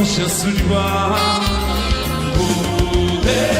наша судьба буде.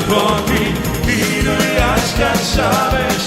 the party. He knew I shall shove and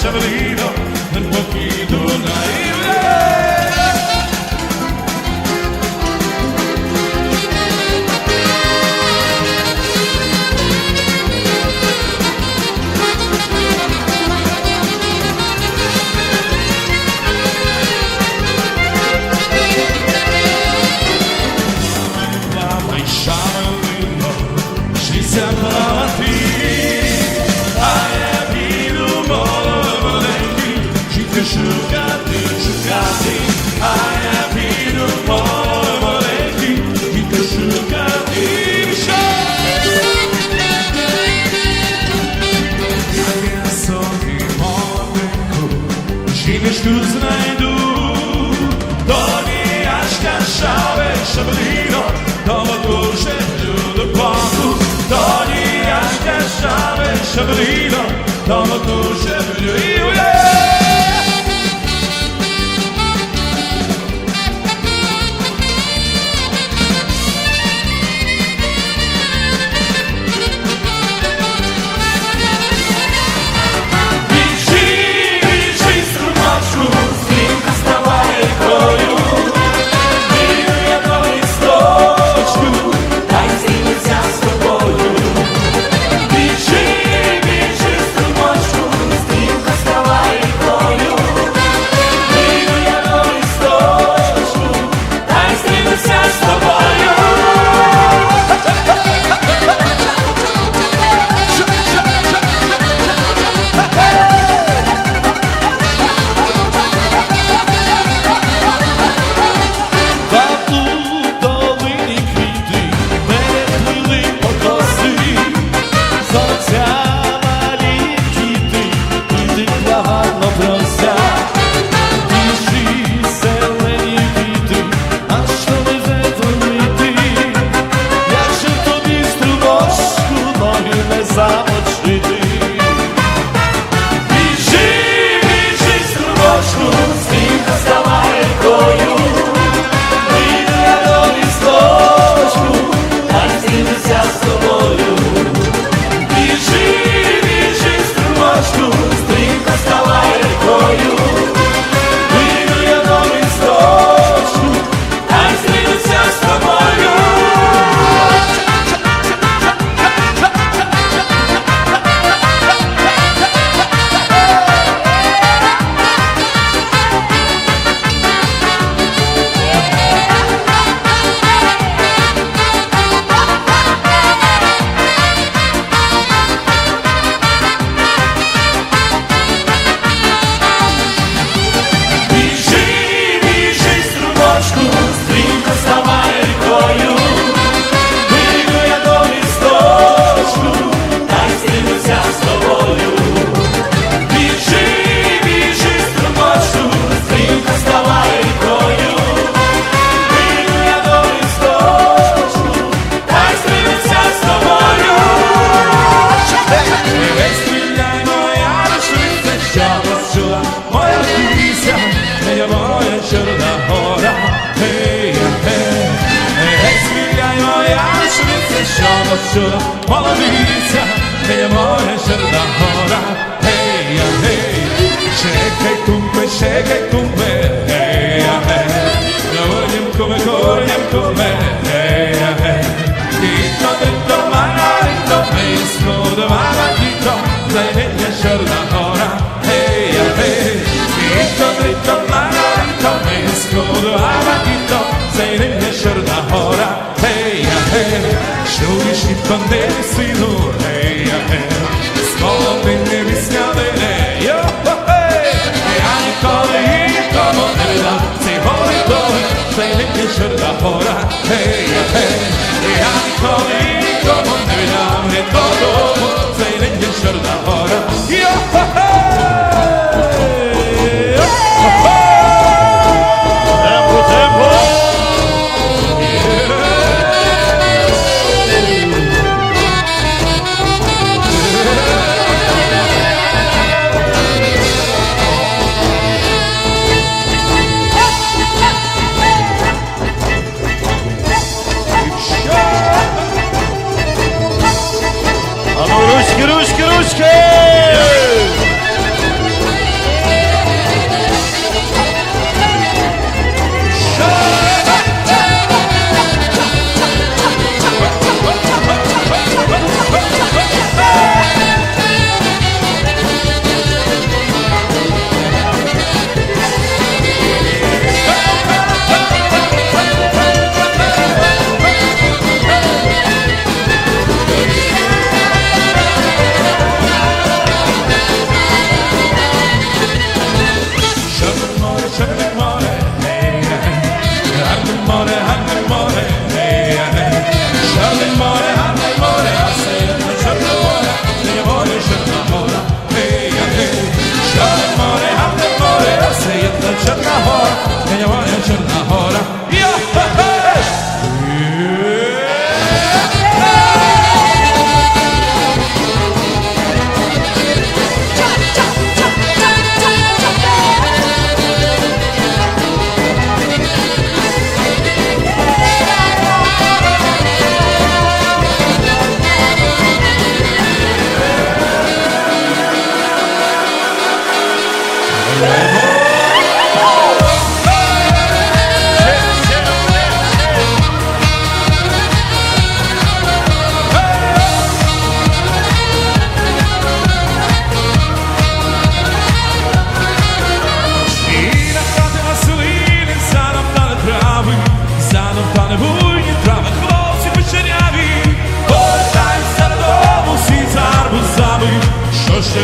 лиш тут знайду, тоді аж кашаве шабліно, тому дуже люблю Богу, тоді аж кашаве шабліно, тому дуже Пане сину, ей, я ти не вісняли, ей, йо, ей, я ніколи і нікому не віддам ці гори доли, цей літній чорна гора, ей, я я ніколи і нікому не віддам, не додому, цей літній чорна гора, йо,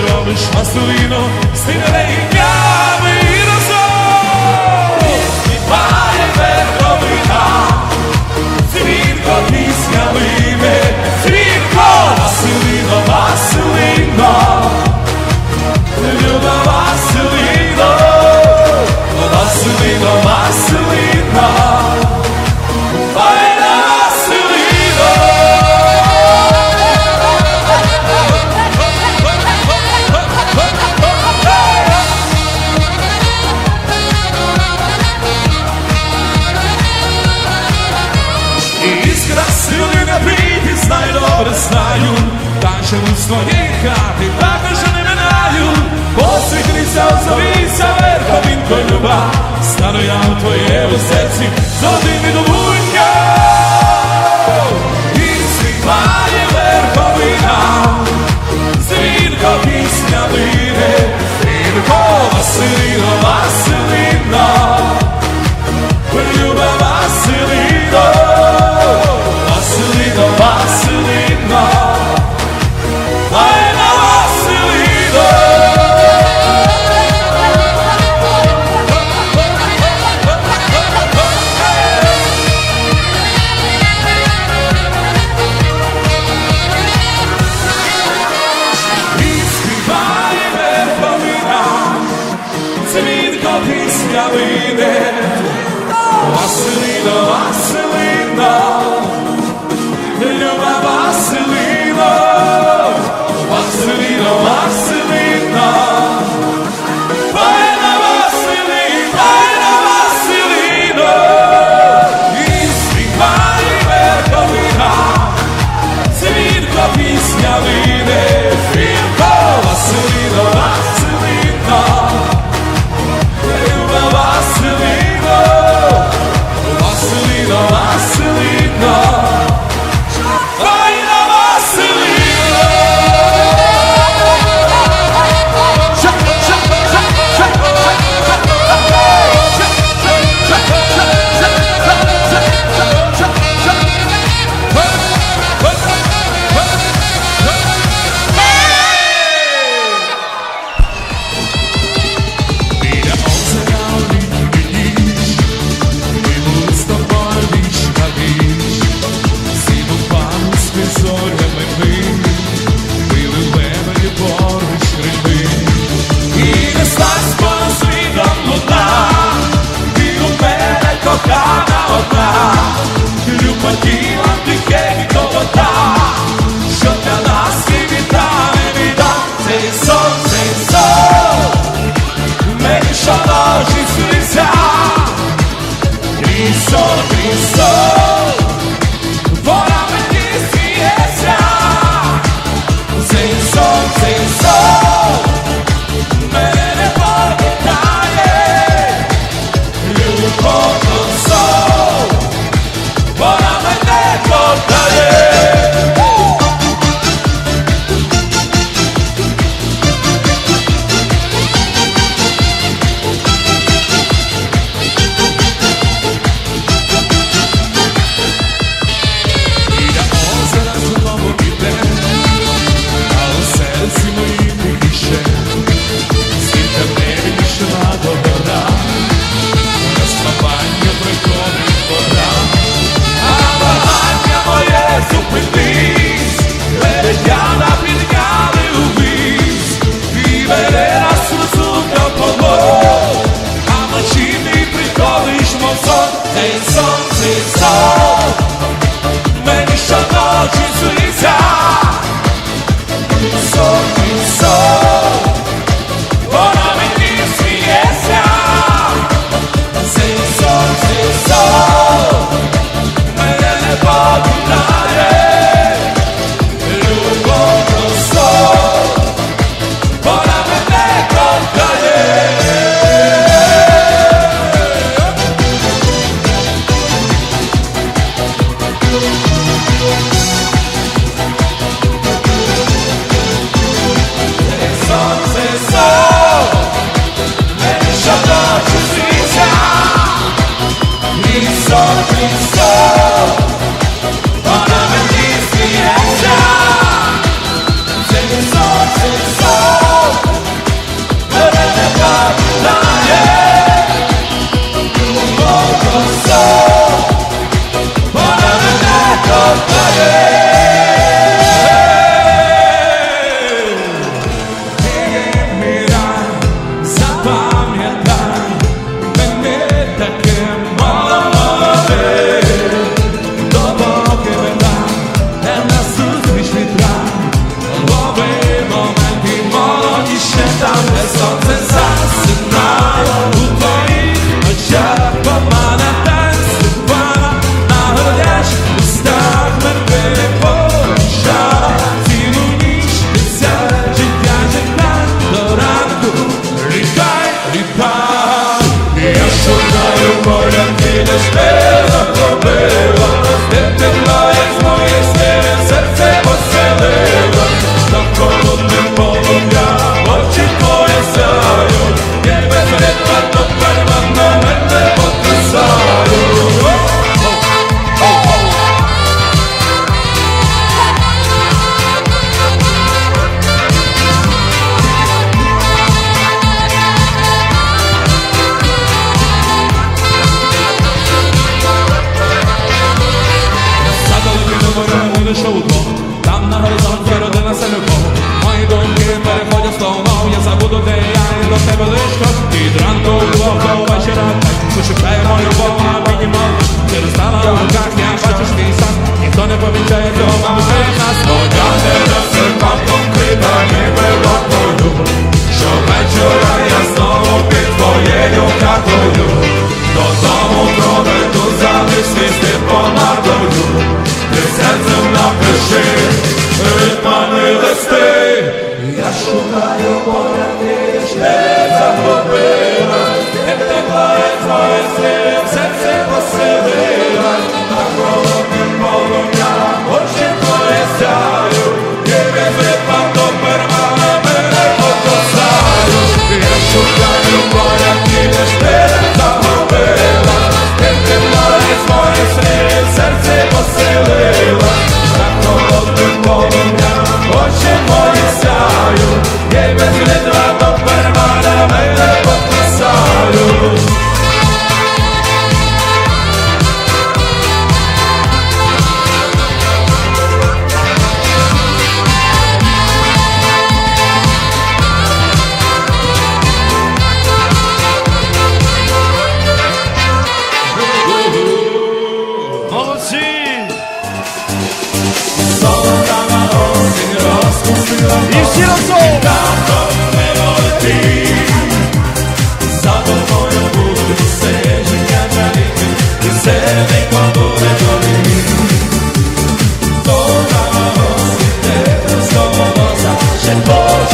робиш масовино, сине ім'я. Słonika Ялине, Василина, Василина. Цей сон,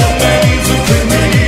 amazing to me.